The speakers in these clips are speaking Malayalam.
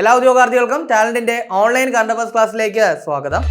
എല്ലാ ഉദ്യോഗാർത്ഥികൾക്കും ടാലന്റിന്റെ ഓൺലൈൻ കണ്ടപ്പസ് ക്ലാസ്സിലേക്ക് സ്വാഗതം.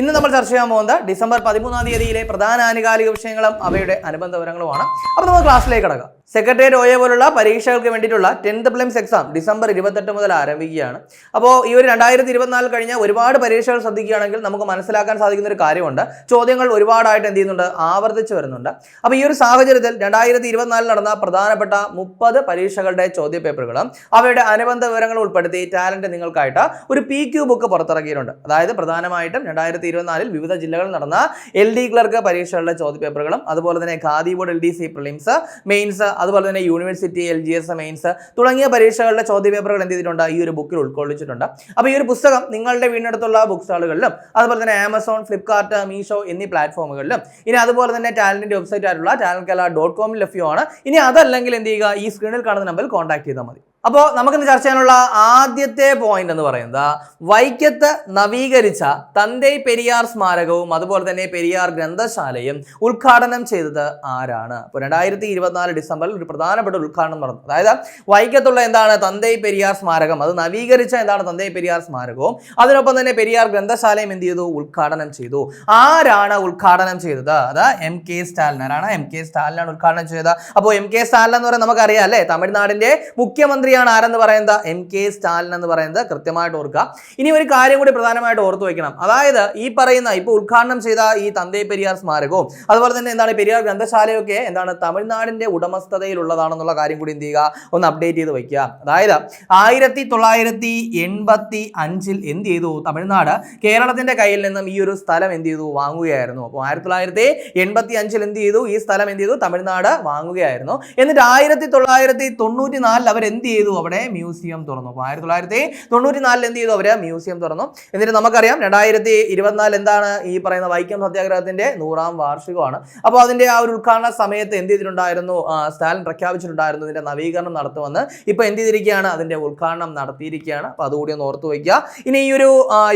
ഇന്ന് നമ്മൾ ചർച്ച ചെയ്യാൻ പോകുന്നത് ഡിസംബർ പതിമൂന്നാം തീയതിയിലെ പ്രധാന ആനുകാലിക വിഷയങ്ങളും അവയുടെ അനുബന്ധ വിവരങ്ങളുമാണ്. അപ്പോൾ നമ്മൾ ക്ലാസ്സിലേക്ക് കടക്കാം. സെക്രട്ടേറിയറ്റ് ഒയെ പോലുള്ള പരീക്ഷകൾക്ക് വേണ്ടിയിട്ടുള്ള ടെൻത്ത് പ്ലംസ് എക്സാം ഡിസംബർ ഇരുപത്തെട്ട് മുതൽ ആരംഭിക്കുകയാണ്. അപ്പോൾ ഈ ഒരു രണ്ടായിരത്തി ഇരുപത്തിനാല് കഴിഞ്ഞ ഒരുപാട് പരീക്ഷകൾ ശ്രദ്ധിക്കുകയാണെങ്കിൽ നമുക്ക് മനസ്സിലാക്കാൻ സാധിക്കുന്ന ഒരു കാര്യമുണ്ട്. ചോദ്യങ്ങൾ ഒരുപാടായിട്ട് എന്ത് ചെയ്യുന്നുണ്ട്? ആവർത്തിച്ച് വരുന്നുണ്ട്. അപ്പോൾ ഈ ഒരു സാഹചര്യത്തിൽ രണ്ടായിരത്തി ഇരുപത്തിനാലിൽ നടന്ന പ്രധാനപ്പെട്ട മുപ്പത് പരീക്ഷകളുടെ ചോദ്യ പേപ്പറുകളും അവയുടെ അനുബന്ധ വിവരങ്ങൾ ഉൾപ്പെടുത്തി ടാലന്റ് നിങ്ങൾക്കായിട്ട് ഒരു പി ക്യൂ ബുക്ക് പുറത്തിറക്കിയിട്ടുണ്ട്. അതായത് പ്രധാനമായിട്ടും രണ്ടായിരത്തി ഇരുപത്തിനാലിൽ വിവിധ ജില്ലകളിൽ നടന്ന എൽ ഡി ക്ലർക്ക് പരീക്ഷകളുടെ ചോദ്യ പേപ്പറുകളും അതുപോലെ തന്നെ Khadi board L D C prelims mains അതുപോലെ തന്നെ university L G S mains തുടങ്ങിയ പരീക്ഷകളുടെ ചോദ്യ പേപ്പറുകൾ എന്ത് ചെയ്തിട്ടുണ്ട്? ഈ ഒരു ബുക്കിൽ ഉൾക്കൊള്ളിച്ചിട്ടുണ്ട്. അപ്പോൾ ഈ ഒരു പുസ്തകം നിങ്ങളുടെ വീടിനടുത്തുള്ള ബുക്ക് സ്റ്റാളുകളിലും അതുപോലെ തന്നെ ആമസോൺ ഫ്ലിപ്കാർട്ട് മീഷോ എന്നീ പ്ലാറ്റ്ഫോമുകളിലും ഇനി അതുപോലെ തന്നെ ടാലന്റിന്റെ വെബ്സൈറ്റ് ആയിട്ടുള്ള ടാലൻ കല ഡോട്ട് കോമിൽ ലഭ്യമാണ്. ഇനി അതല്ലെങ്കിൽ എന്ത് ചെയ്യുക? ഈ സ്ക്രീനിൽ കാണുന്ന നമ്പറിൽ കോൺടാക്ട് ചെയ്താൽ മതി. അപ്പോൾ നമുക്കിന്ന് ചർച്ച ചെയ്യാനുള്ള ആദ്യത്തെ പോയിന്റ് എന്ന് പറയുന്നത് വൈക്കത്ത് നവീകരിച്ച തന്തൈ പെരിയാർ സ്മാരകവും അതുപോലെ തന്നെ പെരിയാർ ഗ്രന്ഥശാലയും ഉദ്ഘാടനം ചെയ്തത് ആരാണ്? അപ്പോൾ രണ്ടായിരത്തി ഇരുപത്തിനാല് ഡിസംബറിൽ ഒരു പ്രധാനപ്പെട്ട ഉദ്ഘാടനം നടന്നു. അതായത് വൈക്കത്തുള്ള എന്താണ് തന്തൈ പെരിയാർ സ്മാരകം? അത് നവീകരിച്ച എന്താണ് തന്തൈ പെരിയാർ സ്മാരകവും? അതിനൊപ്പം തന്നെ പെരിയാർ ഗ്രന്ഥശാലയും എന്ത് ചെയ്തു? ഉദ്ഘാടനം ചെയ്തു. ആരാണ് ഉദ്ഘാടനം ചെയ്തത്? അത് എം കെ സ്റ്റാലിനാണ്. എം കെ സ്റ്റാലിനാണ് ഉദ്ഘാടനം ചെയ്തത്. അപ്പോൾ എം കെ സ്റ്റാലിൻ എന്ന് പറയുന്നത് നമുക്കറിയാം അല്ലേ? തമിഴ്നാടിന്റെ മുഖ്യമന്ത്രിയാണ് ആരെന്ന് പറയുന്നത്? എം കെ സ്റ്റാലിൻ എന്ന് പറയുന്നത് കൃത്യമായിട്ട് ഓർക്കുക. ഇനി ഒരു കാര്യം കൂടി പ്രധാനമായിട്ട് ഓർത്തു വയ്ക്കണം. അതായത് ഈ പറയുന്ന ഇപ്പോൾ ഉദ്ഘാടനം ചെയ്ത ഈ തന്തേ പെരിയാർ സ്മാരകവും അതുപോലെ തന്നെ എന്താണ് പെരിയാർ ഗ്രന്ഥശാലയൊക്കെ എന്താണ് തമിഴ്നാടിന്റെ ഉടമസ്ഥതയിലുള്ളതാണെന്നുള്ള കാര്യം കൂടി എന്ത് ചെയ്യുക? ഒന്ന് അപ്ഡേറ്റ് ചെയ്ത് വയ്ക്കുക. അതായത് ആയിരത്തി തൊള്ളായിരത്തി എൺപത്തി അഞ്ചിൽ എന്ത് ചെയ്തു? തമിഴ്നാട് കേരളത്തിന്റെ കയ്യിൽ നിന്നും ഈ ഒരു സ്ഥലം എന്ത് ചെയ്തു? വാങ്ങുകയായിരുന്നു. അപ്പോൾ ആയിരത്തി തൊള്ളായിരത്തി എൺപത്തി അഞ്ചിൽ എന്ത് ചെയ്തു? ഈ സ്ഥലം എന്ത് ചെയ്തു? തമിഴ്നാട് വാങ്ങുകയായിരുന്നു. എന്നിട്ട് ആയിരത്തി തൊള്ളായിരത്തി തൊണ്ണൂറ്റി നാലിൽ അവർ എന്ത് ചെയ്തു? അവിടെ മ്യൂസിയം തുറന്നു. അപ്പോൾ ആയിരത്തി തൊള്ളായിരത്തി തൊണ്ണൂറ്റി നാലിൽ എന്ത് ചെയ്തു അവർ മ്യൂസിയം തുറന്നു. എന്നിട്ട് നമുക്കറിയാം രണ്ടായിരത്തി ഇരുപത്തിനാല് എന്താണ് ഈ പറയുന്ന വൈക്കം സത്യാഗ്രഹത്തിന്റെ നൂറാം വാർഷികമാണ്. അപ്പോൾ അതിന്റെ ആ ഒരു ഉദ്ഘാടന സമയത്ത് എന്ത് ചെയ്തിട്ടുണ്ടായിരുന്നു? സ്റ്റാലിൻ പ്രഖ്യാപിച്ചിട്ടുണ്ടായിരുന്നു ഇതിന്റെ നവീകരണം നടത്തുമെന്ന്. ഇപ്പൊ എന്ത് ചെയ്തിരിക്കുകയാണ്? അതിന്റെ ഉദ്ഘാടനം നടത്തിയിരിക്കുകയാണ്. അപ്പോൾ അതുകൂടി ഒന്ന് ഓർത്തു വയ്ക്കുക. ഇനി ഈ ഒരു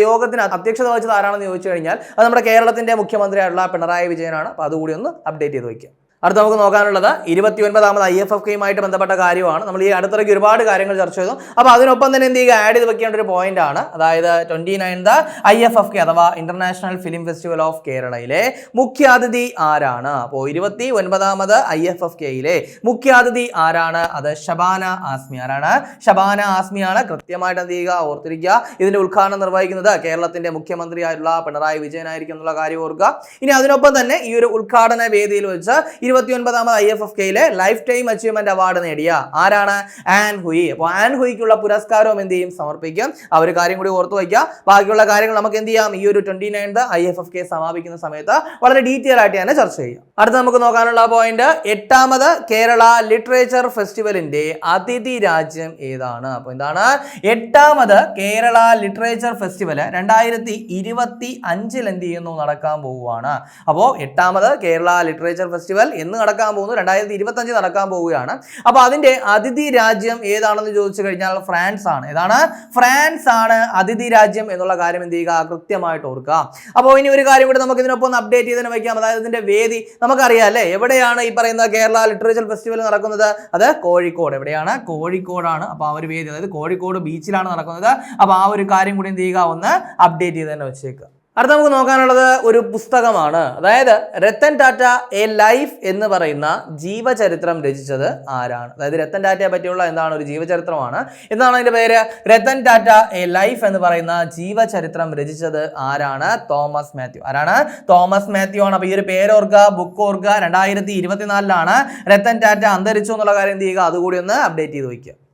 യോഗത്തിന് അധ്യക്ഷത വഹിച്ചത് ആരാണെന്ന് ചോദിച്ചു കഴിഞ്ഞാൽ അത് നമ്മുടെ കേരളത്തിന്റെ മുഖ്യമന്ത്രിയായിട്ടുള്ള പിണറായി വിജയനാണ്. അപ്പോൾ അതുകൂടി ഒന്ന് അപ്ഡേറ്റ് ചെയ്ത് വയ്ക്കുക. അടുത്ത നമുക്ക് നോക്കാനുള്ളത് ഇരുപത്തി ഒൻപതാമത് ഐ എഫ് എഫ് കെയുമായിട്ട് ബന്ധപ്പെട്ട കാര്യമാണ്. നമ്മൾ ഈ അടുത്തിടയ്ക്ക് ഒരുപാട് കാര്യങ്ങൾ ചർച്ച ചെയ്തു. അപ്പോൾ അതിനൊപ്പം തന്നെ എന്ത് ചെയ്യുക? ആഡ് ചെയ്ത് വെക്കേണ്ട ഒരു പോയിന്റ് ആണ്. അതായത് twenty ninth I F F K അഥവാ ഇന്റർനാഷണൽ ഫിലിം ഫെസ്റ്റിവൽ ഓഫ് കേരളയിലെ മുഖ്യാതിഥി ആരാണ്? അപ്പോൾ ഇരുപത്തി ഒൻപതാമത് ഐ എഫ് എഫ് കെയിലെ മുഖ്യാതിഥി ആരാണ്? അത് ഷബാന ആസ്മി. ആരാണ്? ഷബാന ആസ്മിയാണ്. കൃത്യമായിട്ട് എന്ത് ചെയ്യുക? ഓർത്തിരിക്കുക. ഇതിന്റെ ഉദ്ഘാടനം നിർവഹിക്കുന്നത് കേരളത്തിന്റെ മുഖ്യമന്ത്രിയായിട്ടുള്ള പിണറായി വിജയനായിരിക്കും എന്നുള്ള കാര്യം ഓർക്കുക. ഇനി അതിനൊപ്പം തന്നെ ഈ ഒരു ഉദ്ഘാടന വേദിയിൽ വെച്ച് ഇരുപത്തി ഒൻപതാമത് ഐ എഫ് എഫ് കെയിലെ ലൈഫ് ടൈം അച്ചീവ്മെന്റ് അവാർഡ് നേടിയ ആരാണ്? Ann Hui. അപ്പോൾ ആൻ ഹുയിക്കുള്ള പുരസ്കാരവും എന്ത് ചെയ്യും? സമർപ്പിക്കും. ആ ഒരു കാര്യം കൂടി ഓർത്തു വയ്ക്കുക. ബാക്കിയുള്ള കാര്യങ്ങൾ നമുക്ക് എന്ത് ചെയ്യാം? ഈ ഒരു twenty ninth I F F K സമാപിക്കുന്ന സമയത്ത് വളരെ ഡീറ്റെയിൽ ആയിട്ട് തന്നെ ചർച്ച ചെയ്യാം. അടുത്ത നമുക്ക് നോക്കാനുള്ള പോയിന്റ് എട്ടാമത് കേരള ലിറ്ററേച്ചർ ഫെസ്റ്റിവലിന്റെ അതിഥി രാജ്യം ഏതാണ്? അപ്പോൾ എന്താണ്? എട്ടാമത് കേരള ലിറ്ററേച്ചർ ഫെസ്റ്റിവൽ രണ്ടായിരത്തി ഇരുപത്തി അഞ്ചിൽ എന്ത് ചെയ്യുന്നു? നടക്കാൻ പോവുകയാണ്. അപ്പോൾ എട്ടാമത് കേരള ലിറ്ററേച്ചർ ഫെസ്റ്റിവൽ എന്ന് നടക്കാൻ പോകുന്നു. രണ്ടായിരത്തി ഇരുപത്തി അഞ്ച് നടക്കാൻ പോവുകയാണ്. അപ്പോൾ അതിന്റെ അതിഥി രാജ്യം ഏതാണെന്ന് ചോദിച്ചു കഴിഞ്ഞാൽ ഫ്രാൻസ് ആണ്. ഏതാണ്? ഫ്രാൻസ് ആണ് അതിഥി രാജ്യം എന്നുള്ള കാര്യം എന്ത് ചെയ്യുക? കൃത്യമായിട്ട് ഓർക്കുക. അപ്പോൾ ഇനി ഒരു കാര്യം കൂടി നമുക്ക് ഇതിനൊപ്പം അപ്ഡേറ്റ് ചെയ്തതിന് വയ്ക്കാം. അതായത് ഇതിന്റെ വേദി നമുക്കറിയാം അല്ലേ? എവിടെയാണ് ഈ പറയുന്ന കേരള ലിറ്ററേച്ചർ ഫെസ്റ്റിവൽ നടക്കുന്നത്? അത് കോഴിക്കോട്. എവിടെയാണ്? കോഴിക്കോടാണ്. അപ്പോൾ ആ ഒരു വേദി. അതായത് കോഴിക്കോട് ബീച്ചിലാണ് നടക്കുന്നത്. അപ്പോൾ ആ ഒരു കാര്യം കൂടി എന്ത് ചെയ്യുക? ഒന്ന് അപ്ഡേറ്റ് ചെയ്ത് തന്നെ വെച്ചേക്കുക അടുത്ത നമുക്ക് നോക്കാനുള്ളത് ഒരു പുസ്തകമാണ്. അതായത് രത്തൻ ടാറ്റ എ ലൈഫ് എന്ന് പറയുന്ന ജീവചരിത്രം രചിച്ചത് ആരാണ്? അതായത് രത്തൻ ടാറ്റയെ പറ്റിയുള്ള എന്താണ് ഒരു ജീവചരിത്രമാണ്? എന്താണ് അതിന്റെ പേര്? രത്തൻ ടാറ്റ എ ലൈഫ് എന്ന് പറയുന്ന ജീവചരിത്രം രചിച്ചത് ആരാണ്? തോമസ് മാത്യു. ആരാണ്? തോമസ് മാത്യു ആണ്. അപ്പോൾ ഈ ഒരു പേര് ഓർക്കുക ബുക്ക് ഓർക്കുക രണ്ടായിരത്തി ഇരുപത്തിനാലിലാണ് രത്തൻ ടാറ്റ അന്തരിച്ചു എന്നുള്ള കാര്യം എന്ത് ചെയ്യുക? അതുകൂടി ഒന്ന് അപ്ഡേറ്റ് ചെയ്ത് വയ്ക്കുക.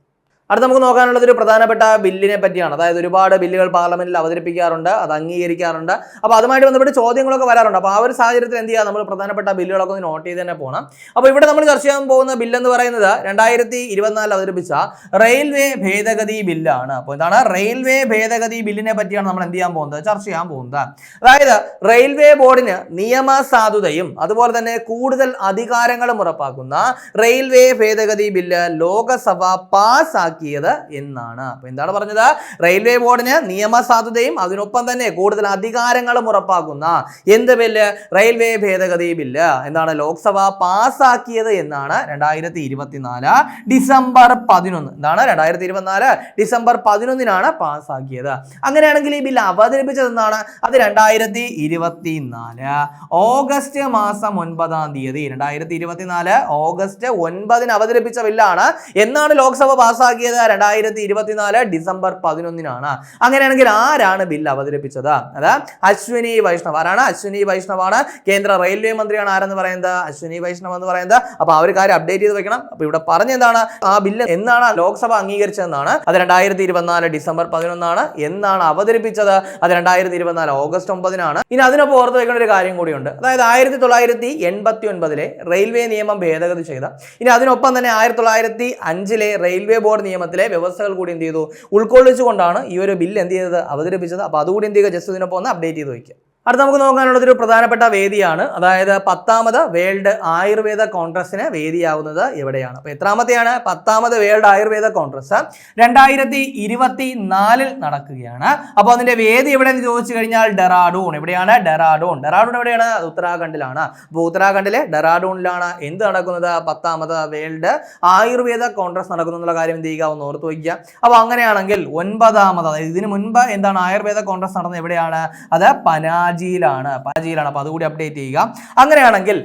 അടുത്ത നമുക്ക് നോക്കാനുള്ളത് ഒരു പ്രധാനപ്പെട്ട ബില്ലിനെ പറ്റിയാണ്. അതായത് ഒരുപാട് ബില്ലുകൾ പാർലമെന്റിൽ അവതരിപ്പിക്കാറുണ്ട് അത് അംഗീകരിക്കാറുണ്ട്. അപ്പോൾ അതുമായിട്ട് ബന്ധപ്പെട്ട് ചോദ്യങ്ങളൊക്കെ വരാറുണ്ട്. അപ്പോൾ ആ ഒരു സാഹചര്യത്തിൽ എന്ത് ചെയ്യുക നമ്മൾ പ്രധാനപ്പെട്ട ബില്ലുകളൊക്കെ ഒന്ന് നോട്ട് ചെയ്ത് തന്നെ പോകണം അപ്പോൾ ഇവിടെ നമ്മൾ ചർച്ച ചെയ്യാൻ പോകുന്ന ബില്ലെന്ന് പറയുന്നത് രണ്ടായിരത്തി ഇരുപത്തിനാലിൽ അവതരിപ്പിച്ച റെയിൽവേ ഭേദഗതി ബില്ലാണ്. അപ്പോൾ എന്താണ്? റെയിൽവേ ഭേദഗതി ബില്ലിനെ പറ്റിയാണ് നമ്മൾ എന്ത് ചെയ്യാൻ പോകുന്നത്? ചർച്ച ചെയ്യാൻ പോകുന്നത്. അതായത് റെയിൽവേ ബോർഡിന് നിയമസാധുതയും അതുപോലെ തന്നെ കൂടുതൽ അധികാരങ്ങളും ഉറപ്പാക്കുന്ന റെയിൽവേ ഭേദഗതി ബില്ല് ലോകസഭ പാസ്സാക്കി പാസ്സാക്കിയത് എന്നാണ്. അപ്പോൾ എന്താണ് പറഞ്ഞത്? റെയിൽവേ ബോർഡിന് നിയമസാധുതയും അതിനൊപ്പം തന്നെ കൂടുതൽ അധികാരങ്ങളും ഉറപ്പാക്കുന്ന എന്ത് ബില്ല്? റെയിൽവേ ഭേദഗതി ബില്ല്. എന്താണ് ലോക്സഭ പാസ്സാക്കിയത് എന്നാണ് രണ്ടായിരത്തി ഇരുപത്തിനാല് ഡിസംബർ പതിനൊന്ന്. എന്താണ് രണ്ടായിരത്തി ഇരുപത്തിനാല് ഡിസംബർ പതിനൊന്നിനാണ് പാസ്സാക്കിയത് അങ്ങനെയാണെങ്കിൽ ഈ ബില്ല് അവതരിപ്പിച്ചത് എന്താണ്? അത് രണ്ടായിരത്തി ഇരുപത്തിനാല് ഓഗസ്റ്റ് മാസം ഒൻപതാം തീയതി. രണ്ടായിരത്തി ഇരുപത്തിനാല് ഓഗസ്റ്റ് ഒൻപതിന് അവതരിപ്പിച്ച ബില്ലാണ് എന്നാണ് ലോക്സഭ പാസ്സാക്കിയത് രണ്ടായിരത്തി ഇരുപത്തിനാല് ഡിസംബർ പതിനൊന്നിനാണ്. അങ്ങനെയാണെങ്കിൽ ആരാണ് ബിൽ അവതരിപ്പിച്ചത്? അത് അശ്വിനി വൈഷ്ണവ്. ആരാണ്? അശ്വിനി വൈഷ്ണവാണ്. കേന്ദ്ര റെയിൽവേ മന്ത്രിയാണ് ആരെന്ന് പറയുന്നത്? അശ്വിനി വൈഷ്ണവ് എന്ന് പറയുന്നത്. അപ്പൊ ആ ഒരു കാര്യം അപ്ഡേറ്റ് ചെയ്ത് വെക്കണം. അപ്പൊ ഇവിടെ പറഞ്ഞെന്താണ്? ആ ബില്ല് എന്നാണ് ലോക്സഭ അംഗീകരിച്ചതെന്നാണ്. അത് രണ്ടായിരത്തി ഇരുപത്തിനാല് ഡിസംബർ പതിനൊന്നാണ്. എന്നാണ് അവതരിപ്പിച്ചത്? അത് രണ്ടായിരത്തി ഇരുപത്തിനാല് ഓഗസ്റ്റ് ഒമ്പതിനാണ്. ഇനി അതിനൊപ്പം ഓർത്ത് വെക്കേണ്ട ഒരു കാര്യം കൂടിയുണ്ട്. അതായത് ആയിരത്തി തൊള്ളായിരത്തി എൺപത്തി ഒൻപതിലെ റെയിൽവേ നിയമം ഭേദഗതി ചെയ്ത. ഇനി അതിനൊപ്പം തന്നെ ആയിരത്തി തൊള്ളായിരത്തി അഞ്ചിലെ റെയിൽവേ ബോർഡ് നിയമത്തിലെ വ്യവസ്ഥകൾ കൂടി എന്ത് ചെയ്തു? ഉൾക്കൊള്ളിച്ചുകൊണ്ടാണ് ഈ ഒരു ബില്ല് എന്ത് ചെയ്തത്? അവതരിപ്പിച്ചത്. അപ്പോൾ അതുകൂടി എന്ത് ചെയ്യുക? ജസ്റ്റ് ഇതിനൊപ്പം ഒന്ന് അപ്ഡേറ്റ് ചെയ്ത് വയ്ക്കുക. അടുത്ത നമുക്ക് നോക്കാനുള്ളത് ഒരു പ്രധാനപ്പെട്ട വേദിയാണ്. അതായത് പത്താമത് വേൾഡ് ആയുർവേദ കോൺഗ്രസിന് വേദിയാവുന്നത് എവിടെയാണ്? അപ്പോൾ എത്രാമത്തെയാണ്? പത്താമത് വേൾഡ് ആയുർവേദ കോൺഗ്രസ്. രണ്ടായിരത്തി ഇരുപത്തി നാലിൽ നടക്കുകയാണ്. അപ്പോൾ അതിന്റെ വേദി എവിടെയെന്ന് ചോദിച്ചു കഴിഞ്ഞാൽ ഡെറാഡൂൺ. എവിടെയാണ്? ഡെറാഡൂൺ. ഡെറാഡൂൺ എവിടെയാണ്? ഉത്തരാഖണ്ഡിലാണ്. അപ്പോൾ ഉത്തരാഖണ്ഡിലെ ഡെറാഡൂണിലാണ് എന്ത് നടക്കുന്നത്? പത്താമത് വേൾഡ് ആയുർവേദ കോൺഗ്രസ് നടക്കുന്നു എന്നുള്ള കാര്യം എന്ത് ചെയ്യുക? ഒന്ന് ഓർത്ത് വയ്ക്കുക. അപ്പോൾ അങ്ങനെയാണെങ്കിൽ ഒൻപതാമത് അതായത് ഇതിനു മുൻപ് എന്താണ് ആയുർവേദ കോൺഗ്രസ് നടന്നത് എവിടെയാണ്? അത് പനാജിയിലാണ് പനാജിയിലാണ് അപ്പോൾ അതുകൂടി അപ്ഡേറ്റ് ചെയ്യുക. അങ്ങനെയാണെങ്കിൽ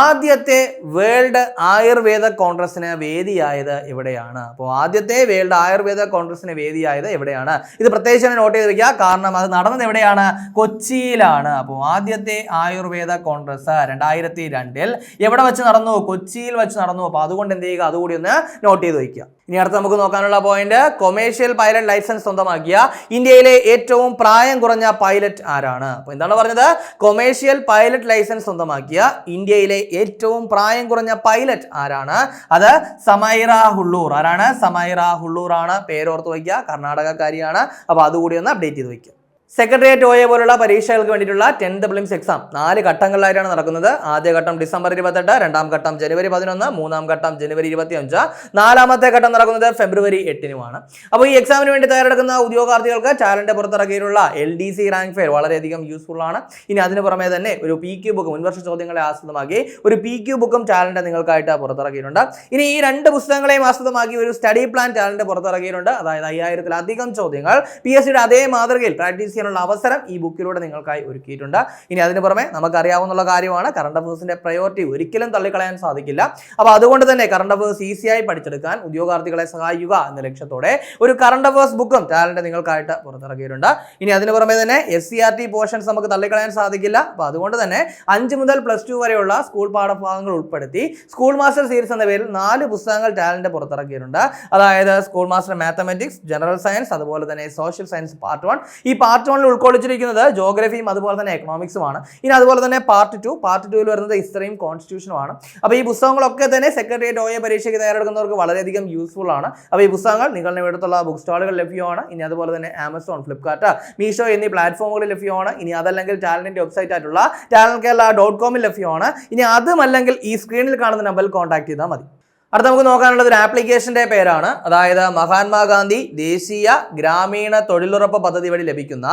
ആദ്യത്തെ വേൾഡ് ആയുർവേദ കോൺഗ്രസിന് വേദിയായത് എവിടെയാണ്? അപ്പോൾ ആദ്യത്തെ വേൾഡ് ആയുർവേദ കോൺഗ്രസിന് വേദിയായത് എവിടെയാണ്? ഇത് പ്രത്യേകിച്ച് തന്നെ നോട്ട് ചെയ്ത് വെക്കുക. കാരണം അത് നടന്നത് എവിടെയാണ്? കൊച്ചിയിലാണ്. അപ്പോൾ ആദ്യത്തെ ആയുർവേദ കോൺഗ്രസ് രണ്ടായിരത്തി രണ്ടിൽ എവിടെ വെച്ച് നടന്നു? കൊച്ചിയിൽ വെച്ച് നടന്നു. അപ്പോൾ അതുകൊണ്ട് എന്ത് ചെയ്യുക? അതുകൂടി ഒന്ന് നോട്ട് ചെയ്ത് വയ്ക്കുക ഇനി അടുത്ത് നമുക്ക് നോക്കാനുള്ള പോയിന്റ് കൊമേഴ്ഷ്യൽ പൈലറ്റ് ലൈസൻസ് സ്വന്തമാക്കിയ ഇന്ത്യയിലെ ഏറ്റവും പ്രായം കുറഞ്ഞ പൈലറ്റ് ആരാണ്? അപ്പോൾ എന്താണ് പറഞ്ഞത്? കൊമേഴ്ഷ്യൽ പൈലറ്റ് ലൈസൻസ് സ്വന്തമാക്കിയ ഇന്ത്യയിലെ ഏറ്റവും പ്രായം കുറഞ്ഞ പൈലറ്റ് ആരാണ്? അത് സമൈറ ഹുള്ളൂർ. ആരാണ്? സമൈറ ഹുള്ളൂർ ആണ് പേരോർത്ത് വയ്ക്കുക. കർണാടകക്കാരിയാണ്. അപ്പോൾ അതുകൂടി ഒന്ന് അപ്ഡേറ്റ് ചെയ്ത് വയ്ക്കുക. സെക്രട്ടേറിയറ്റ് ഒ എ പോലുള്ള പരീക്ഷകൾക്ക് വേണ്ടിയിട്ടുള്ള ടെൻത്ത് പ്രിലിംസ് എക്സാം. നാല് ഘട്ടങ്ങളിലായിട്ടാണ് നടക്കുന്നത്. ആദ്യ ഘട്ടം ഡിസംബർ ഇരുപത്തെട്ട് രണ്ടാം ഘട്ടം ജനുവരി പതിനൊന്ന് മൂന്നാം ഘട്ടം ജനുവരി ഇരുപത്തി അഞ്ച് നാലാമത്തെ ഘട്ടം നടക്കുന്നത് ഫെബ്രുവരി എട്ടിനുമാണ്. അപ്പോൾ ഈ എക്സാമിന് വേണ്ടി തയ്യാറെടുക്കുന്ന ഉദ്യോഗാർത്ഥികൾക്ക് ചാലന്റ് പുറത്തിറക്കിയിട്ടുള്ള L D C rank fair വളരെയധികം യൂസ്ഫുൾ ആണ്. ഇനി അതിന് പുറമെ തന്നെ ഒരു പി ക്യു ബുക്ക് മുൻവർഷ ചോദ്യങ്ങളെ ആസ്പദമാക്കി ഒരു പി ക്യു ബുക്കും ചാലന്റ് നിങ്ങൾക്കായിട്ട് പുറത്തിറക്കിയിട്ടുണ്ട്. ഇനി ഈ രണ്ട് പുസ്തകങ്ങളെയും ആസ്പദമാക്കി ഒരു സ്റ്റഡി പ്ലാൻ ചാലന്റ് പുറത്തിറക്കിയിട്ടുണ്ട്. അതായത് അയ്യായിരത്തിലധികം ചോദ്യങ്ങൾ. പി എസ് സിയുടെ അതേ മാതൃകയിൽ പ്രാക്ടീസ് ചെയ്യാനുള്ള അവസരം ഈ ബുക്കിലൂടെ നിങ്ങൾക്കായി ഒരുക്കിയിട്ടുണ്ട്. ഇനി അതിന് പുറമെ നമുക്കറിയാവുന്ന കാര്യമാണ് കറണ്ട് അഫേഴ്സിന്റെ പ്രയോറിറ്റി ഒരിക്കലും തള്ളിക്കളയാൻ സാധിക്കില്ല. അപ്പോൾ അതുകൊണ്ട് തന്നെ കറണ്ട് അഫേഴ്സ് ഈസിയായി പഠിച്ചെടുക്കാൻ ഉദ്യോഗാർത്ഥികളെ സഹായിക്കുക എന്ന ലക്ഷ്യത്തോടെ ഒരു കറണ്ട് അഫേഴ്സ് ബുക്കും ടാലന്റ് നിങ്ങൾക്കായിട്ട് പുറത്തിറക്കിയിട്ടുണ്ട്. ഇനി അതിന് പുറമെ തന്നെ S C R T portions നമുക്ക് തള്ളിക്കളയാൻ സാധിക്കില്ല. അപ്പോൾ അതുകൊണ്ട് തന്നെ അഞ്ച് മുതൽ പ്ലസ് ടു വരെയുള്ള സ്കൂൾ പാഠഭാഗങ്ങൾ ഉൾപ്പെടുത്തി സ്കൂൾ മാസ്റ്റർ സീരീസ് എന്ന പേരിൽ നാല് പുസ്തകങ്ങൾ ടാലന്റ് പുറത്തിറക്കിയിട്ടുണ്ട്. അതായത് school master mathematics general science അതുപോലെ തന്നെ സോഷ്യൽ സയൻസ് പാർട്ട് വൺ ഈ പാർട്ട് വണ്ണിൽ ഉൾക്കൊള്ളിച്ചിരിക്കുന്നത് ജോഗ്രഫിയും അതുപോലെ തന്നെ എക്കണോമിക്സുമാണ് ഇനി അതുപോലെ തന്നെ പാർട്ട് ടു പാർട്ട് ടുവിൽ വരുന്നത് ഹിസ്റ്ററിയും കോൺസ്റ്റിറ്റ്യൂഷനുമാണ് അപ്പോൾ ഈ പുസ്തകങ്ങളൊക്കെ തന്നെ സെക്രട്ടേറിയറ്റ് ഓയ പരീക്ഷയ്ക്ക് തയ്യാറെടുക്കുന്നവർക്ക് വളരെയധികം യൂസ്ഫുൾ ആണ്. അപ്പോൾ ഈ പുസ്തകങ്ങൾ നിങ്ങളുടെ ഇവിടുത്തുള്ള ബുക്ക് സ്റ്റാളുകൾ ലഭ്യമാണ്. ഇനി അതുപോലെ തന്നെ ആമസോൺ ഫ്ലിപ്കാർട്ട് മീഷോ എന്നീ പ്ലാറ്റ്ഫോമുകളിൽ ലഭ്യമാണ്. ഇനി അതല്ലെങ്കിൽ ടാലന്റിന്റെ വെബ്സൈറ്റ് ആയിട്ടുള്ള ടാലൻ കേരള ഡോട്ട് കോമിൽ ലഭ്യമാണ്. ഇനി അതുമല്ലെങ്കിൽ ഈ സ്ക്രീനിൽ കാണുന്ന നമ്പറിൽ കോൺടാക്ട് ചെയ്താൽ മതി. അടുത്ത നമുക്ക് നോക്കാനുള്ളത് ഒരു ആപ്ലിക്കേഷന്റെ പേരാണ്. അതായത് മഹാത്മാഗാന്ധി ദേശീയ ഗ്രാമീണ തൊഴിലുറപ്പ് പദ്ധതി വഴി ലഭിക്കുന്ന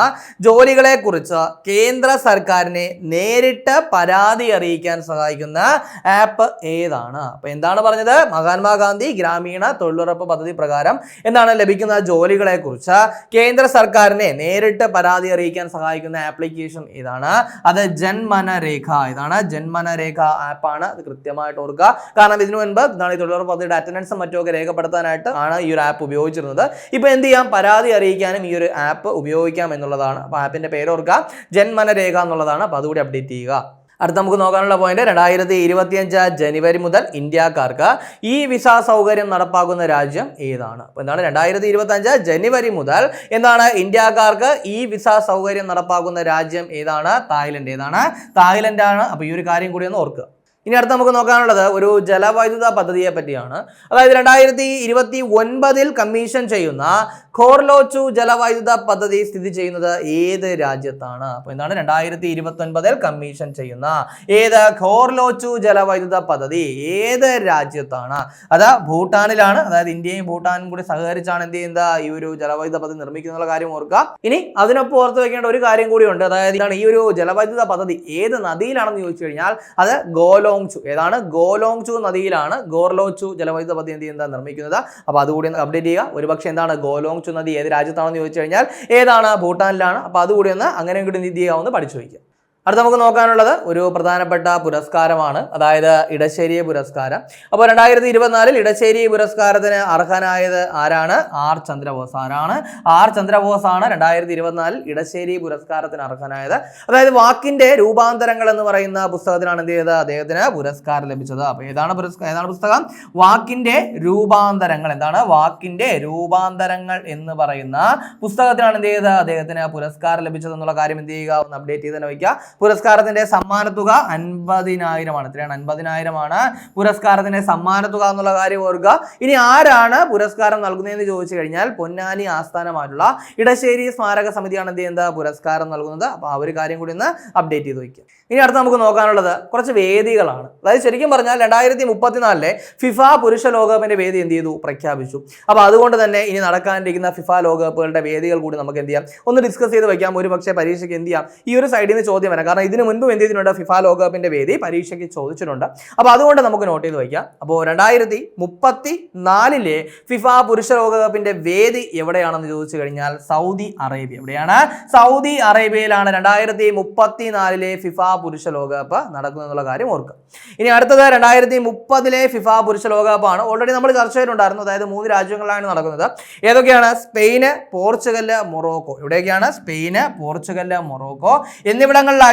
ജോലികളെക്കുറിച്ച് കേന്ദ്ര സർക്കാരിനെ നേരിട്ട് പരാതി അറിയിക്കാൻ സഹായിക്കുന്ന ആപ്പ് ഏതാണ്? അപ്പോൾ എന്താണ് പറഞ്ഞത്? മഹാത്മാഗാന്ധി ഗ്രാമീണ തൊഴിലുറപ്പ് പദ്ധതി പ്രകാരം എന്താണ് ലഭിക്കുന്ന ജോലികളെക്കുറിച്ച് കേന്ദ്ര സർക്കാരിനെ നേരിട്ട് പരാതി അറിയിക്കാൻ സഹായിക്കുന്ന ആപ്ലിക്കേഷൻ ഏതാണ്? അത് ജന്മനരേഖ ഇതാണ് ജന്മനരേഖ ആപ്പാണ്. അത് കൃത്യമായിട്ട് ഓർക്കുക. കാരണം ഇതിനു മുൻപ് എന്താണ് ഈ അതിന്റെ അറ്റൻഡൻസും മറ്റുമൊക്കെ രേഖപ്പെടുത്താനായിട്ട് ആണ് ഈ ഒരു ആപ്പ് ഉപയോഗിച്ചിരുന്നത്. ഇപ്പോൾ എന്ത് ചെയ്യാം? പരാതി അറിയിക്കാനും ഈ ഒരു ആപ്പ് ഉപയോഗിക്കാം എന്നുള്ളതാണ്. അപ്പോൾ ആപ്പിന്റെ പേര് ഓർക്കുക ജന്മനരേഖ എന്നുള്ളതാണ്. അപ്പോൾ അതുകൂടി അപ്ഡേറ്റ് ചെയ്യുക. അടുത്ത നമുക്ക് നോക്കാനുള്ള പോയിന്റ് രണ്ടായിരത്തി ഇരുപത്തിയഞ്ച് ജനുവരി മുതൽ ഇന്ത്യക്കാർക്ക് ഈ വിസ സൗകര്യം നടപ്പാക്കുന്ന രാജ്യം ഏതാണ്? അപ്പോൾ എന്താണ്? രണ്ടായിരത്തി ഇരുപത്തി ജനുവരി മുതൽ എന്താണ്? ഇന്ത്യക്കാർക്ക് ഈ വിസ സൗകര്യം നടപ്പാക്കുന്ന രാജ്യം ഏതാണ്? തായ്ലൻഡ്. ഏതാണ്? തായ്ലൻഡ് ആണ്. അപ്പോൾ ഈ ഒരു കാര്യം കൂടി ഒന്ന് ഓർക്കുക. ഇനി അടുത്ത് നമുക്ക് നോക്കാനുള്ളത് ഒരു ജലവൈദ്യുത പദ്ധതിയെ പറ്റിയാണ്. അതായത് രണ്ടായിരത്തി ഇരുപത്തി ഒൻപതിൽ കമ്മീഷൻ ചെയ്യുന്ന ഖോർലോച്ചു ജലവൈദ്യുത പദ്ധതി സ്ഥിതി ചെയ്യുന്നത് ഏത് രാജ്യത്താണ്? അപ്പോൾ എന്താണ്? രണ്ടായിരത്തി ഇരുപത്തി ഒൻപതിൽ കമ്മീഷൻ ചെയ്യുന്ന ഏത് ഖോർലോച്ചു ജലവൈദ്യുത പദ്ധതി ഏത് രാജ്യത്താണ്? അത് ഭൂട്ടാനിലാണ്. അതായത് ഇന്ത്യയും ഭൂട്ടാനും കൂടി സഹകരിച്ചാണ് എന്ത് ചെയ്യുന്നത്? ഈ ഒരു ജലവൈദ്യുത പദ്ധതി നിർമ്മിക്കുന്ന കാര്യം ഓർക്കുക. ഇനി അതിനൊപ്പം ഓർത്ത് വെക്കേണ്ട ഒരു കാര്യം കൂടിയുണ്ട് അതായത് ഇതാണ് ഈ ഒരു ജലവൈദ്യുത പദ്ധതി ഏത് നദിയിലാണെന്ന് ചോദിച്ചു കഴിഞ്ഞാൽ അത് ഗോലോങ്ചു. ഏതാണ്? ഗോലോങ്ചു നദിയിലാണ് ഗോർലോച്ചു ജലവൈദ്യുത പദ്ധതി എന്ത് ചെയ്യുന്നത്? നിർമ്മിക്കുന്നത്. അപ്പോൾ അതുകൂടി അപ്ഡേറ്റ് ചെയ്യുക. ഒരുപക്ഷെ എന്താണ്? ഗോലോങ്ചു നദി ഏത് രാജ്യത്താണെന്ന് ചോദിച്ചു കഴിഞ്ഞാൽ ഏതാണ്? ഭൂട്ടാനിലാണ്. അപ്പോൾ അതുകൂടി ഒന്ന് അങ്ങനെ കൂടി എന്ത് പഠിച്ചു വയ്ക്കുക. അടുത്ത നമുക്ക് നോക്കാനുള്ളത് ഒരു പ്രധാനപ്പെട്ട പുരസ്കാരമാണ് അതായത് ഇടശ്ശേരി പുരസ്കാരം. അപ്പോൾ രണ്ടായിരത്തി ഇരുപത്തിനാലിൽ ഇടശ്ശേരി പുരസ്കാരത്തിന് അർഹനായത് ആരാണ്? ആർ ചന്ദ്രബോസ് ആരാണ്? ആർ ചന്ദ്രബോസ് ആണ് രണ്ടായിരത്തി ഇരുപത്തിനാലിൽ ഇടശ്ശേരി പുരസ്കാരത്തിന് അർഹനായത്. അതായത് വാക്കിന്റെ രൂപാന്തരങ്ങൾ എന്ന് പറയുന്ന പുസ്തകത്തിനാണ് എന്ത് ചെയ്തത്? അദ്ദേഹത്തിന് പുരസ്കാരം ലഭിച്ചത്. അപ്പോൾ ഏതാണ് പുരസ്കാരം ഏതാണ് പുസ്തകം? വാക്കിന്റെ രൂപാന്തരങ്ങൾ. എന്താണ്? വാക്കിന്റെ രൂപാന്തരങ്ങൾ എന്ന് പറയുന്ന പുസ്തകത്തിനാണ് എന്ത് ചെയ്തത്? അദ്ദേഹത്തിന് പുരസ്കാരം ലഭിച്ചത് എന്നുള്ള കാര്യം എന്ത് ചെയ്യുക? ഒന്ന് അപ്ഡേറ്റ് ചെയ്ത് തന്നെ വയ്ക്കുക. പുരസ്കാരത്തിന്റെ സമ്മാനത്തുക അൻപതിനായിരമാണ്. എത്രയാണ്? അൻപതിനായിരമാണ്. പുരസ്കാരത്തിന്റെ സമ്മാനത്തുക എന്നുള്ള കാര്യം ഓർക്കുക. ഇനി ആരാണ് പുരസ്കാരം നൽകുന്നതെന്ന് ചോദിച്ചു കഴിഞ്ഞാൽ പൊന്നാനി ആസ്ഥാനമായിട്ടുള്ള ഇടശ്ശേരി സ്മാരക സമിതിയാണ് എന്ത് ചെയ്യുന്നത്? പുരസ്കാരം നൽകുന്നത്. അപ്പോൾ ആ ഒരു കാര്യം കൂടി ഒന്ന് അപ്ഡേറ്റ് ചെയ്ത് വയ്ക്കുക. ഇനി അടുത്ത് നമുക്ക് നോക്കാനുള്ളത് കുറച്ച് വേദികളാണ്. അതായത് ശരിക്കും പറഞ്ഞാൽ രണ്ടായിരത്തി മുപ്പത്തിനാലിലെ ഫിഫ പുരുഷ ലോകകപ്പിന്റെ വേദി എന്ത് ചെയ്തു? പ്രഖ്യാപിച്ചു. അപ്പോൾ അതുകൊണ്ട് തന്നെ ഇനി നടക്കാനിരിക്കുന്ന ഫിഫ ലോകകപ്പുകളുടെ വേദികൾ കൂടി നമുക്ക് എന്ത് ചെയ്യാം? ഒന്ന് ഡിസ്കസ് ചെയ്ത് വയ്ക്കാം. ഒരു പക്ഷേ പരീക്ഷയ്ക്ക് എന്ത് ചെയ്യാം? ഈ ഒരു സൈഡിൽ നിന്ന് ചോദ്യം വരാം. കാരണം ഇതിനു മുൻപ് എന്ത് ചെയ്തിട്ടുണ്ട്? ഫിഫ ലോകകപ്പിന്റെ വേദി പരീക്ഷയ്ക്ക് ചോദിച്ചിട്ടുണ്ട്. അപ്പോൾ അതുകൊണ്ട് നമുക്ക് നോട്ട് ചെയ്ത് വയ്ക്കാം. അപ്പോൾ രണ്ടായിരത്തി മുപ്പത്തി നാലിലെ ഫിഫ പുരുഷ ലോകകപ്പിന്റെ വേദി എവിടെയാണെന്ന് ചോദിച്ചു കഴിഞ്ഞാൽ സൗദി അറേബ്യ. എവിടെയാണ്? സൗദി അറേബ്യയിലാണ് രണ്ടായിരത്തി മുപ്പത്തി നാലിലെ ഫിഫ പുരുഷ ലോകകപ്പ് നടക്കുന്നതെന്നുള്ള കാര്യം ഓർക്കുക. ഇനി അടുത്തത് രണ്ടായിരത്തി മുപ്പതിലെ ഫിഫ പുരുഷ ലോകകപ്പാണ്. ഓൾറെഡി നമ്മൾ ചർച്ച ചെയ്തിട്ടുണ്ടായിരുന്നു. അതായത് മൂന്ന് രാജ്യങ്ങളിലാണ് നടക്കുന്നത്. ഏതൊക്കെയാണ്? Spain Portugal Morocco. ഇവിടെയൊക്കെയാണ് Spain Portugal Morocco.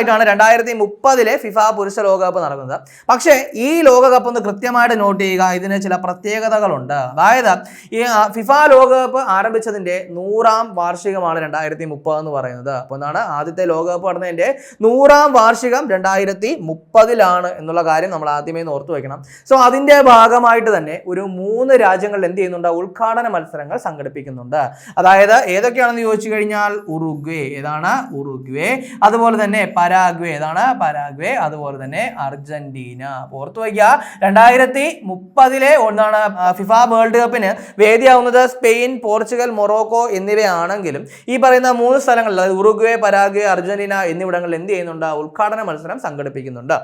എന്നിവിടങ്ങളിലായിട്ടാണ് രണ്ടായിരത്തി മുപ്പതിലെ ഫിഫ പുരുഷ ലോകകപ്പ് നടക്കുന്നത്. പക്ഷേ ഈ ലോകകപ്പ് ഒന്ന് കൃത്യമായിട്ട് നോട്ട് ചെയ്യുക ഇതിന് ചില പ്രത്യേകതകളുണ്ട്. അതായത് ഈ ഫിഫ ലോകകപ്പ് ആരംഭിച്ചതിന്റെ നൂറാം വാർഷികമാണ് രണ്ടായിരത്തി മുപ്പത് എന്ന് പറയുന്നത്. അപ്പോൾ എന്താണ്? ആദ്യത്തെ ലോകകപ്പ് നടന്നതിന്റെ നൂറാം വാർഷികം രണ്ടായിരത്തി മുപ്പതിലാണ് എന്നുള്ള കാര്യം നമ്മൾ ആദ്യമേ ഓർത്തു വെക്കണം. സോ അതിന്റെ ഭാഗമായിട്ട് തന്നെ ഒരു മൂന്ന് രാജ്യങ്ങളിൽ എന്ത് ചെയ്യുന്നുണ്ട്? ഉദ്ഘാടന മത്സരങ്ങൾ സംഘടിപ്പിക്കുന്നുണ്ട്. അതായത് ഏതൊക്കെയാണെന്ന് ചോദിച്ചു കഴിഞ്ഞാൽ ഉറുഗ്വേ ഏതാണ്? ഉറുഗ്വേ. അതുപോലെ തന്നെ പരാഗ്വേ. ഏതാണ്? പരാഗ്വേ. അതുപോലെ തന്നെ അർജന്റീന. ഓർത്തു വയ്ക്കുക രണ്ടായിരത്തി മുപ്പതിലെ ഒന്നാണ് ഫിഫ വേൾഡ് കപ്പിന് വേദിയാവുന്നത് സ്പെയിൻ പോർച്ചുഗൽ മൊറോക്കോ എന്നിവയാണെങ്കിലും ഈ പറയുന്ന മൂന്ന് സ്ഥലങ്ങളിൽ അതായത് ഉറുഗ്വേ പരാഗ്വേ അർജന്റീന എന്നിവിടങ്ങളിൽ എന്ത് ചെയ്യുന്നുണ്ട്? ഉദ്ഘാടന മത്സരം സംഘടിപ്പിക്കുന്നുണ്ട്.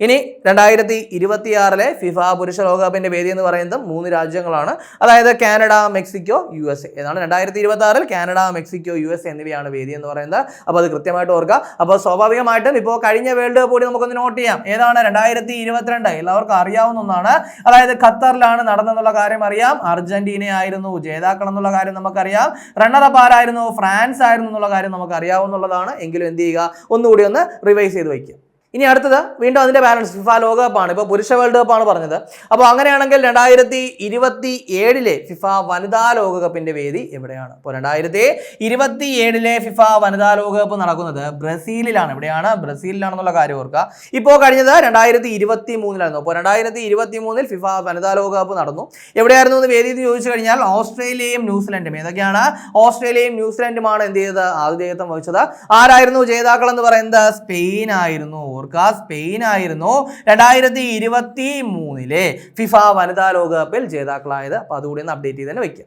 ഇനി രണ്ടായിരത്തി ഇരുപത്തിയാറിലെ ഫിഫ പുരുഷ ലോകകപ്പിന്റെ വേദി എന്ന് പറയുന്നത് മൂന്ന് രാജ്യങ്ങളാണ്. അതായത് Canada Mexico U S A. എന്നാണ് രണ്ടായിരത്തി ഇരുപത്തി ആറിൽ കാനഡ മെക്സിക്കോ യു എസ് എന്നിവയാണ് വേദി എന്ന് പറയുന്നത്. അപ്പോൾ അത് കൃത്യമായിട്ട് ഓർക്കുക. അപ്പോൾ സ്വാഭാവികമായിട്ടും ഇപ്പോൾ കഴിഞ്ഞ വേൾഡ് കപ്പ് കൂടി നമുക്കൊന്ന് നോട്ട് ചെയ്യാം. ഏതാണ്? രണ്ടായിരത്തി ഇരുപത്തിരണ്ട് എല്ലാവർക്കും അറിയാവുന്ന ഒന്നാണ്. അതായത് ഖത്തറിലാണ് നടന്നെന്നുള്ള കാര്യം അറിയാം. അർജന്റീന ആയിരുന്നു. ജേതാക്കൾ എന്നുള്ള കാര്യം നമുക്കറിയാം. റണ്ണറപ്പ് ആരായിരുന്നു? ഫ്രാൻസ് ആയിരുന്നു എന്നുള്ള കാര്യം നമുക്ക് അറിയാവുന്നതാണ് എങ്കിലും എന്ത് ചെയ്യുക? ഒന്നുകൂടി ഒന്ന് റിവൈസ് ചെയ്ത് വയ്ക്കുക. ഇനി അടുത്തത് വീണ്ടും അതിന്റെ ബാലൻസ് ഫിഫ ലോകകപ്പാണ് ഇപ്പോൾ പുരുഷ വേൾഡ് കപ്പാണ് പറഞ്ഞത്. അപ്പോൾ അങ്ങനെയാണെങ്കിൽ രണ്ടായിരത്തി ഇരുപത്തി ഏഴിലെ ഫിഫ വനിതാ ലോകകപ്പിന്റെ വേദി എവിടെയാണ്? അപ്പോൾ രണ്ടായിരത്തി ഇരുപത്തി ഏഴിലെ ഫിഫ വനിതാ ലോകകപ്പ് നടക്കുന്നത് ബ്രസീലിലാണ്. എവിടെയാണ്? ബ്രസീലിലാണെന്നുള്ള കാര്യം ഓർക്കുക. ഇപ്പോൾ കഴിഞ്ഞത് രണ്ടായിരത്തി ഇരുപത്തി മൂന്നിലായിരുന്നു അപ്പോൾ രണ്ടായിരത്തി ഇരുപത്തി മൂന്നിൽ ഫിഫ വനിതാ ലോകകപ്പ് നടന്നു. എവിടെയായിരുന്നു എന്ന് വേദി എന്ന് ചോദിച്ചു കഴിഞ്ഞാൽ ഓസ്ട്രേലിയയും ന്യൂസിലൻഡും. ഏതൊക്കെയാണ്? ഓസ്ട്രേലിയയും ന്യൂസിലൻഡുമാണ് എന്ത് ചെയ്തത്? ആതിഥേയത്വം വഹിച്ചത്. ആരായിരുന്നു ജേതാക്കൾ എന്ന് പറയുന്നത്? സ്പെയിൻ ആയിരുന്നു ഓർക്കുക സ്പെയിൻ ആയിരുന്നു രണ്ടായിരത്തി ഇരുപത്തി മൂന്നിലെ ഫിഫ വനിതാ ലോകകപ്പിൽ ജേതാക്കളായത്. അപ്പോൾ അതുകൂടി ഒന്ന് അപ്ഡേറ്റ് ചെയ്ത് തന്നെ വെക്കുക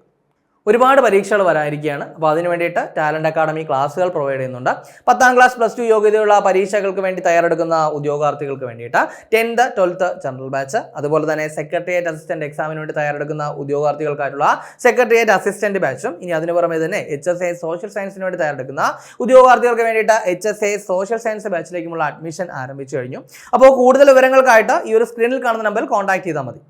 ഒരുപാട് പരീക്ഷകൾ വരാനിരിക്കുകയാണ്. അപ്പോൾ അതിന് വേണ്ടിയിട്ട് ടാലന്റ് അക്കാഡമി ക്ലാസ്സുകൾ പ്രൊവൈഡ് ചെയ്യുന്നുണ്ട്. പത്താം ക്ലാസ് പ്ലസ് ടു യോഗ്യതയുള്ള പരീക്ഷകൾക്ക് വേണ്ടി തയ്യാറെടുക്കുന്ന ഉദ്യോഗാർത്ഥികൾക്ക് വേണ്ടിയിട്ട് ടെൻത്ത് ട്വൽത്ത് ജനറൽ ബാച്ച് അതുപോലെ തന്നെ സെക്രട്ടേറിയറ്റ് അസിസ്റ്റന്റ് എക്സാമിന് വേണ്ടി തയ്യാറെടുക്കുന്ന ഉദ്യോഗാർത്ഥികൾക്കായിട്ടുള്ള സെക്രട്ടേറിയറ്റ് അസിസ്റ്റന്റ് ബാച്ചും ഇനി അതിന് പുറമെ തന്നെ H S A social science വേണ്ടി തയ്യാറെടുക്കുന്ന ഉദ്യോഗാർത്ഥികൾക്ക് വേണ്ടിയിട്ട് H S A social science ബാച്ചിലേക്കുമുള്ള admission ആരംഭിച്ചു കഴിഞ്ഞു. അപ്പോൾ കൂടുതൽ വിവരങ്ങൾക്കായിട്ട് ഈ ഒരു സ്ക്രീനിൽ കാണുന്ന നമ്പറിൽ കോൺടാക്ട് ചെയ്താൽ മതി.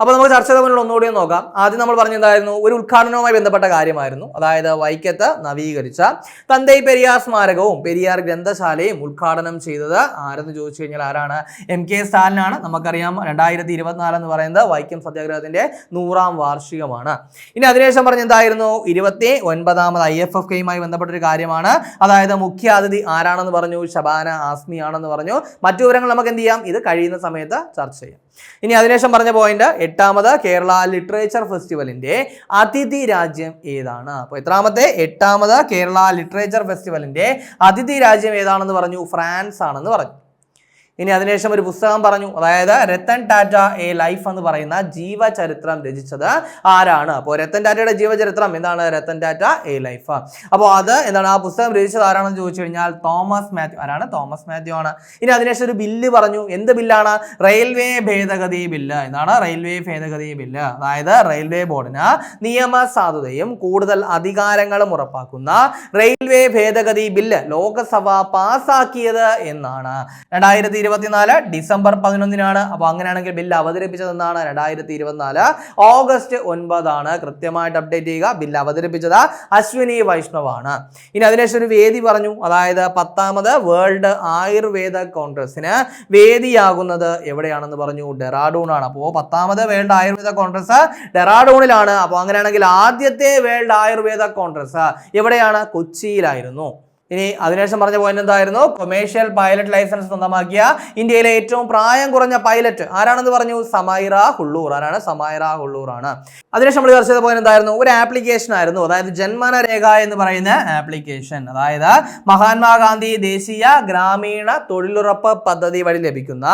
അപ്പോൾ നമുക്ക് ചർച്ച ചെയ്തപ്പോൾ ഒന്നുകൂടി ഒന്ന് നോക്കാം. ആദ്യം നമ്മൾ പറഞ്ഞെന്തായിരുന്നു ഒരു ഉദ്ഘാടനവുമായി ബന്ധപ്പെട്ട കാര്യമായിരുന്നു. അതായത് വൈക്കത്ത് നവീകരിച്ച തന്തൈ പെരിയാർ സ്മാരകവും പെരിയാർ ഗ്രന്ഥശാലയും ഉദ്ഘാടനം ചെയ്തത് ആരെന്ന് ചോദിച്ചു കഴിഞ്ഞാൽ ആരാണ്? എം കെ സ്റ്റാലിനാണ്. നമുക്കറിയാം രണ്ടായിരത്തി ഇരുപത്തിനാല് എന്ന് പറയുന്നത് വൈക്കം സത്യാഗ്രഹത്തിന്റെ നൂറാം വാർഷികമാണ്. ഇനി അതിനുശേഷം പറഞ്ഞെന്തായിരുന്നു ഇരുപത്തി ഒൻപതാമത് ഐ എഫ് എഫ് കെയുമായി ബന്ധപ്പെട്ടൊരു കാര്യമാണ്. അതായത് മുഖ്യ അതിഥി ആരാണെന്ന് പറഞ്ഞു? ഷബാന ആസ്മിയാണെന്ന് പറഞ്ഞു. മറ്റു വിവരങ്ങൾ നമുക്ക് എന്ത് ചെയ്യാം? ഇത് കഴിയുന്ന സമയത്ത് ചർച്ച ചെയ്യാം. ഇനി അതിനുശേഷം പറഞ്ഞ പോയിന്റ് എട്ടാമത് കേരള ലിറ്ററേച്ചർ ഫെസ്റ്റിവലിന്റെ അതിഥി രാജ്യം ഏതാണ്? അപ്പോൾ എത്രാമത്തെ? എട്ടാമത് കേരള ലിറ്ററേച്ചർ ഫെസ്റ്റിവലിന്റെ അതിഥി രാജ്യം ഏതാണെന്ന് പറഞ്ഞു? ഫ്രാൻസ് ആണെന്ന് പറഞ്ഞു. ഇനി അതിനുശേഷം ഒരു പുസ്തകം പറഞ്ഞു. അതായത് രത്തൻ ടാറ്റ എ ലൈഫ് എന്ന് പറയുന്ന ജീവചരിത്രം രചിച്ചത് ആരാണ്? അപ്പോൾ രത്തൻ ടാറ്റയുടെ ജീവചരിത്രം എന്താണ്? Ratan Tata a life. അപ്പോൾ അത് എന്താണ്? ആ പുസ്തകം രചിച്ചത് ആരാണെന്ന് ചോദിച്ചു കഴിഞ്ഞാൽ തോമസ് മാത്യു ആരാണ്? തോമസ് മാത്യു ആണ്. ഇനി അതിനുശേഷം ഒരു ബില്ല് പറഞ്ഞു. എന്ത് ബില്ലാണ്? റെയിൽവേ ഭേദഗതി ബില്ല്. എന്താണ്? റെയിൽവേ ഭേദഗതി ബില്ല്. അതായത് റെയിൽവേ ബോർഡിന് നിയമസാധുതയും കൂടുതൽ അധികാരങ്ങളും ഉറപ്പാക്കുന്ന റെയിൽവേ ഭേദഗതി ബില്ല് ലോക്സഭ പാസാക്കിയത് എന്നാണ്. രണ്ടായിരത്തി ഇരുപത്തിനാല് ഡിസംബർ പതിനൊന്നിനാണ്. അപ്പോൾ അങ്ങനെയാണെങ്കിൽ ബില്ല് അവതരിപ്പിച്ചത് എന്നാണ് രണ്ടായിരത്തി ഇരുപത്തിനാല് ഓഗസ്റ്റ് ഒൻപതാണ്. കൃത്യമായിട്ട് അപ്ഡേറ്റ് ചെയ്യുക. ബില്ല് അവതരിപ്പിച്ചത് അശ്വിനി വൈഷ്ണവാണ്. ഇനി അതിനുശേഷം ഒരു വേദി പറഞ്ഞു. അതായത് പത്താമത് വേൾഡ് ആയുർവേദ കോൺഗ്രസിന് വേദിയാകുന്നത് എവിടെയാണെന്ന് പറഞ്ഞു. ഡെറാഡൂൺ ആണ് അപ്പോൾ പത്താമത് വേൾഡ് ആയുർവേദ കോൺഗ്രസ് ഡെറാഡൂണിലാണ്. അപ്പോൾ അങ്ങനെയാണെങ്കിൽ ആദ്യത്തെ വേൾഡ് ആയുർവേദ കോൺഗ്രസ് എവിടെയാണ്? കൊച്ചിയിലായിരുന്നു. ഇനി അതിനുശേഷം പറഞ്ഞ പോയിന്റ് എന്തായിരുന്നു? കൊമേഴ്ഷ്യൽ പൈലറ്റ് ലൈസൻസ് സ്വന്തമാക്കിയ ഇന്ത്യയിലെ ഏറ്റവും പ്രായം കുറഞ്ഞ പൈലറ്റ് ആരാണെന്ന് പറഞ്ഞു? സമൈറ ഹുള്ളൂർ ആരാണ്? സമൈറ ഹുള്ളൂർ ആണ്. അതിനുശേഷം നമ്മൾ ചർച്ച ചെയ്ത പോയിന്റ് എന്തായിരുന്നു? ഒരു ആപ്ലിക്കേഷൻ ആയിരുന്നു. അതായത് ജന്മനരേഖ എന്ന് പറയുന്ന ആപ്ലിക്കേഷൻ അതായത് മഹാത്മാഗാന്ധി ദേശീയ ഗ്രാമീണ തൊഴിലുറപ്പ് പദ്ധതി വഴി ലഭിക്കുന്ന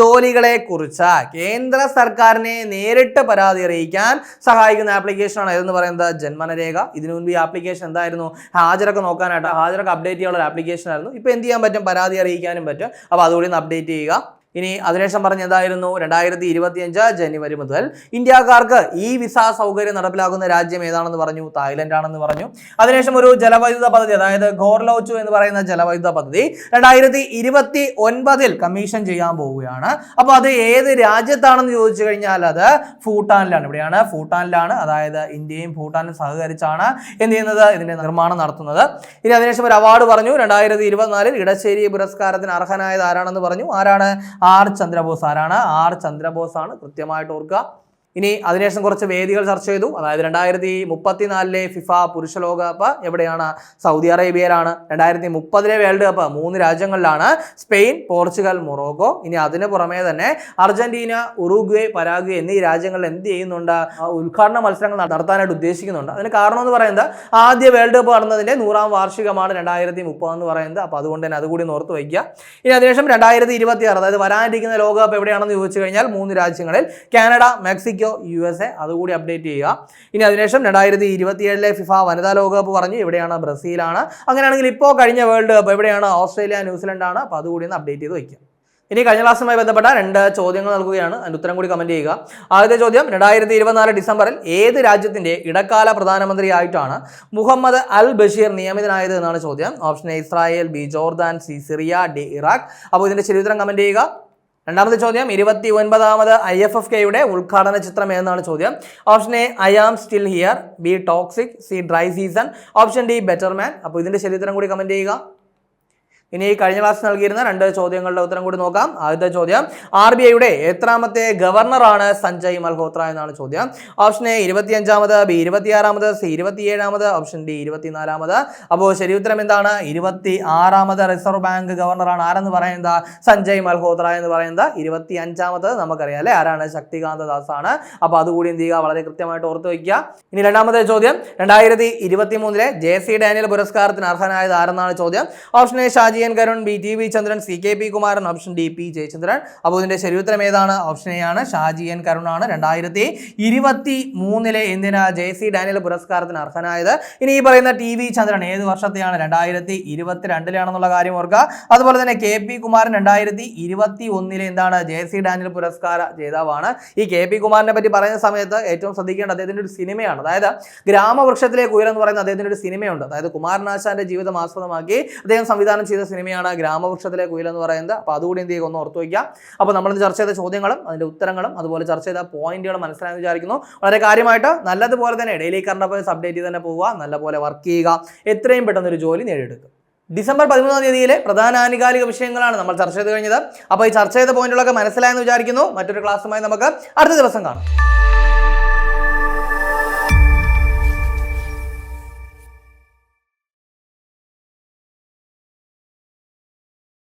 ജോലികളെ കുറിച്ച് കേന്ദ്ര സർക്കാരിനെ നേരിട്ട് പരാതി അറിയിക്കാൻ സഹായിക്കുന്ന ആപ്ലിക്കേഷനാണ് ഏതെന്ന് പറയുന്നത്? ജന്മനരേഖ. ഇതിനു മുൻപ് ഈ ആപ്ലിക്കേഷൻ എന്തായിരുന്നു? ഹാജരൊക്കെ നോക്കാനായിട്ട്. ഹാജരൊക്കെ അപ്ഡേറ്റ് ചെയ്യാനുള്ള ആപ്ലിക്കേഷൻ ആയിരുന്നു. ഇപ്പോൾ എന്ത് ചെയ്യാൻ പറ്റും? പരാതി അറിയിക്കാനും പറ്റും. അപ്പോൾ അതുകൂടി ഒന്ന് അപ്ഡേറ്റ് ചെയ്യുക. ഇനി അതിനുശേഷം പറഞ്ഞതായിരുന്നു രണ്ടായിരത്തി ഇരുപത്തിയഞ്ച് ജനുവരി മുതൽ ഇന്ത്യക്കാർക്ക് ഈ വിസ സൗകര്യം നടപ്പിലാക്കുന്ന രാജ്യം ഏതാണെന്ന് പറഞ്ഞു തായ്ലൻഡ് ആണെന്ന് പറഞ്ഞു. അതിനുശേഷം ഒരു ജലവൈദ്യുത പദ്ധതി അതായത് ഗോർലോച്ചു എന്ന് പറയുന്ന ജലവൈദ്യുത പദ്ധതി രണ്ടായിരത്തി ഇരുപത്തി ഒൻപതിൽ കമ്മീഷൻ ചെയ്യാൻ പോവുകയാണ്. അപ്പോൾ അത് ഏത് രാജ്യത്താണെന്ന് ചോദിച്ചു കഴിഞ്ഞാൽ അത് ഭൂട്ടാനിലാണ്. ഇവിടെയാണ് ഭൂട്ടാനിലാണ് അതായത് ഇന്ത്യയും ഭൂട്ടാനും സഹകരിച്ചാണ് എന്ത് ചെയ്യുന്നത്? ഇതിന്റെ നിർമ്മാണം നടത്തുന്നത്. ഇനി അതിനുശേഷം ഒരു അവാർഡ് പറഞ്ഞു രണ്ടായിരത്തി ഇരുപത്തിനാലിൽ ഇടശ്ശേരി പുരസ്കാരത്തിന് അർഹനായത് ആരാണെന്ന് പറഞ്ഞു? ആരാണ്? ആർ ചന്ദ്രബോസ് ആരാണ്? ആർ ചന്ദ്രബോസ് ആണ് കൃത്യമായിട്ട് ഓർക്കുക. ഇനി അതിനുശേഷം കുറച്ച് വേദികൾ ചർച്ച ചെയ്തു. അതായത് രണ്ടായിരത്തി മുപ്പത്തിനാലിലെ ഫിഫ പുരുഷ ലോകകപ്പ് എവിടെയാണ്? സൗദി അറേബ്യയിലാണ്. രണ്ടായിരത്തി മുപ്പതിലെ വേൾഡ് കപ്പ് മൂന്ന് രാജ്യങ്ങളിലാണ്. Spain Portugal Morocco. ഇനി അതിന് പുറമേ തന്നെ അർജന്റീന ഉറുഗ്വേ പരാഗ്വേ എന്നീ രാജ്യങ്ങൾ എന്ത് ചെയ്യുന്നുണ്ട്? ഉദ്ഘാടന മത്സരങ്ങൾ നടത്താനായിട്ട് ഉദ്ദേശിക്കുന്നുണ്ട്. അതിന് കാരണം എന്ന് പറയുന്നത് ആദ്യ വേൾഡ് കപ്പ് നടന്നതിന്റെ നൂറാം വാർഷികമാണ് രണ്ടായിരത്തി മുപ്പത് എന്ന് പറയുന്നത്. അപ്പോൾ അതുകൊണ്ട് തന്നെ അതുകൂടി ഓർത്ത് വയ്ക്കുക. ഇനി അതിനുശേഷം രണ്ടായിരത്തി ഇരുപത്തി അതായത് വരാനിരിക്കുന്ന ലോകകപ്പ് എവിടെയാണെന്ന് ചോദിച്ചു കഴിഞ്ഞാൽ മൂന്ന് രാജ്യങ്ങളിൽ. Canada Mexico U S A അതുകൂടി അപ്ഡേറ്റ് ചെയ്യുക. ഇനി അതിനുശേഷം രണ്ടായിരത്തി ഇരുപത്തിയേഴിലെ ഫിഫ വനിതാ ലോകകപ്പ് പറഞ്ഞു ഇവിടെയാണ് ബ്രസീലാണ്. അങ്ങനെയാണെങ്കിൽ ഇപ്പോൾ കഴിഞ്ഞ വേൾഡ് കപ്പ് എവിടെയാണ് ഓസ്ട്രേലിയ ന്യൂസിലൻഡ് ആണ് അപ്പോൾ അതുകൂടി ഒന്ന് അപ്ഡേറ്റ് ചെയ്ത് വയ്ക്കുക ഇനി കഴിഞ്ഞ ക്ലാസ്സുമായി ബന്ധപ്പെട്ട രണ്ട് ചോദ്യങ്ങൾ നൽകുകയാണ്. അതിന്റെ ഉത്തരം കൂടി കമന്റ് ചെയ്യുക. ആദ്യത്തെ ചോദ്യം രണ്ടായിരത്തി ഇരുപത്തിനാല് ഡിസംബറിൽ ഏത് രാജ്യത്തിന്റെ ഇടക്കാല പ്രധാനമന്ത്രിയായിട്ടാണ് മുഹമ്മദ് അൽ ബഷീർ നിയമിതനായത് എന്നാണ് ചോദ്യം. Option A Israel B Jordan C Syria D Iraq. അപ്പോൾ ഇതിന്റെ ശരിയുത്തരം കമന്റ് ചെയ്യുക. രണ്ടാമത്തെ ചോദ്യം ഇരുപത്തി ഒൻപതാമത് ഐ എഫ് എഫ് കെയുടെ ഉദ്ഘാടന ചിത്രം എന്നാണ് ചോദ്യം? Option A I am still here B toxic C dry season option D better man. അപ്പോൾ ഇതിന്റെ ശരീരം കൂടി കമന്റ് ചെയ്യുക. ഇനി കഴിഞ്ഞ ക്ലാസ് നൽകിയിരുന്ന രണ്ട് ചോദ്യങ്ങളുടെ ഉത്തരം കൂടി നോക്കാം. ആദ്യത്തെ ചോദ്യം ആർ ബി ഐയുടെ എത്രാമത്തെ ഗവർണറാണ് സഞ്ജയ് മൽഹോത്ര എന്നാണ് ചോദ്യം. ഓപ്ഷൻ എ ഇരുപത്തിയഞ്ചാമത് ബി ഇരുപത്തിയാറാമത് സി ഇരുപത്തിയേഴാമത് ഓപ്ഷൻ ഡി ഇരുപത്തിനാലാമത്. അപ്പോൾ ശരി ഉത്തരം എന്താണ്? ഇരുപത്തി ആറാമത് റിസർവ് ബാങ്ക് ഗവർണറാണ്. ആരെന്ന് പറയുന്നത്? സഞ്ജയ് മൽഹോത്ര എന്ന് പറയുന്നത്. ഇരുപത്തി അഞ്ചാമത് നമുക്കറിയാം അല്ലേ? ആരാണ്? ശക്തികാന്ത ദാസ് ആണ് അപ്പോൾ അതുകൂടി എന്ത് ചെയ്യുക? വളരെ കൃത്യമായിട്ട് ഓർത്ത് വയ്ക്കുക. ഇനി രണ്ടാമത്തെ ചോദ്യം രണ്ടായിരത്തി ഇരുപത്തി മൂന്നിലെ ജെ സി ഡാനിയൽ പുരസ്കാരത്തിന് അർഹനായത് ആരെന്നാണ് ചോദ്യം? Option A Shaji N Karun B T V Chandran C K P Kumaran option D P Jayachandran. അപ്പോൾ ഇതിന്റെ ശരിയുത്തരം ഏതാണ്? ഓപ്ഷൻ എ ആണ് ഷാജി എൻ കരുൺ ആണ് രണ്ടായിരത്തി ഇരുപത്തി മൂന്നിലെ എന്തിനാ ജെ സി ഡാനിയൽ പുരസ്കാരത്തിന് അർഹനായത്? ഇനി ഈ പറയുന്ന ടി വി ചന്ദ്രൻ ഏത് വർഷത്തെയാണ്? രണ്ടായിരത്തി ഇരുപത്തിരണ്ടിലാണെന്നുള്ള കാര്യം ഓർക്കുക. അതുപോലെ തന്നെ കെ പി കുമാരൻ രണ്ടായിരത്തി ഇരുപത്തി ഒന്നിലെ എന്താണ് ജെ സി ഡാനിയൽ പുരസ്കാര ജേതാവാണ്. ഈ കെ പി കുമാറിനെ പറ്റി പറയുന്ന സമയത്ത് ഏറ്റവും ശ്രദ്ധിക്കേണ്ട അദ്ദേഹത്തിന്റെ ഒരു സിനിമയാണ്. അതായത് ഗ്രാമവൃക്ഷത്തിലേക്ക് ഉയരം എന്ന് പറയുന്ന അദ്ദേഹത്തിന്റെ ഒരു സിനിമയുണ്ട്. അതായത് കുമാരനാശാന്റെ ജീവിതം ആസ്പദമാക്കി അദ്ദേഹം സംവിധാനം ചെയ്ത സിനിമയാണ് ഗ്രാമവൃക്ഷത്തിലെ കുയിലെന്ന് പറയുന്നത്. അപ്പോൾ അതുകൂടി എന്ത് ചെയ്യുക ഒന്ന് ഓർത്ത് വയ്ക്കുക. അപ്പോൾ നമ്മൾ ചർച്ച ചെയ്ത ചോദ്യങ്ങളും അതിന്റെ ഉത്തരങ്ങളും അതുപോലെ ചർച്ച ചെയ്ത പോയിന്റുകളും മനസ്സിലായെന്ന് വിചാരിക്കുന്നു. വളരെ കാര്യമായിട്ട് നല്ലതുപോലെ തന്നെ ഡെയിലി കറണ്ട് അഫയേഴ്സ് അപ്ഡേറ്റ് ചെയ്ത് തന്നെ പോവുക. നല്ലപോലെ വർക്ക് ചെയ്യുക. എത്രയും പെട്ടെന്ന് ഒരു ജോലി നേടിയെടുക്കുക. ഡിസംബർ പതിമൂന്നാം തീയതിയിലെ പ്രധാന ആനുകാലിക വിഷയങ്ങളാണ് നമ്മൾ ചർച്ച ചെയ്ത് കഴിഞ്ഞത്. അപ്പോൾ ഈ ചർച്ച ചെയ്ത പോയിന്റുകളൊക്കെ മനസ്സിലായെന്ന് വിചാരിക്കുന്നു. മറ്റൊരു ക്ലാസ്സുമായി നമുക്ക് അടുത്ത ദിവസം കാണാം.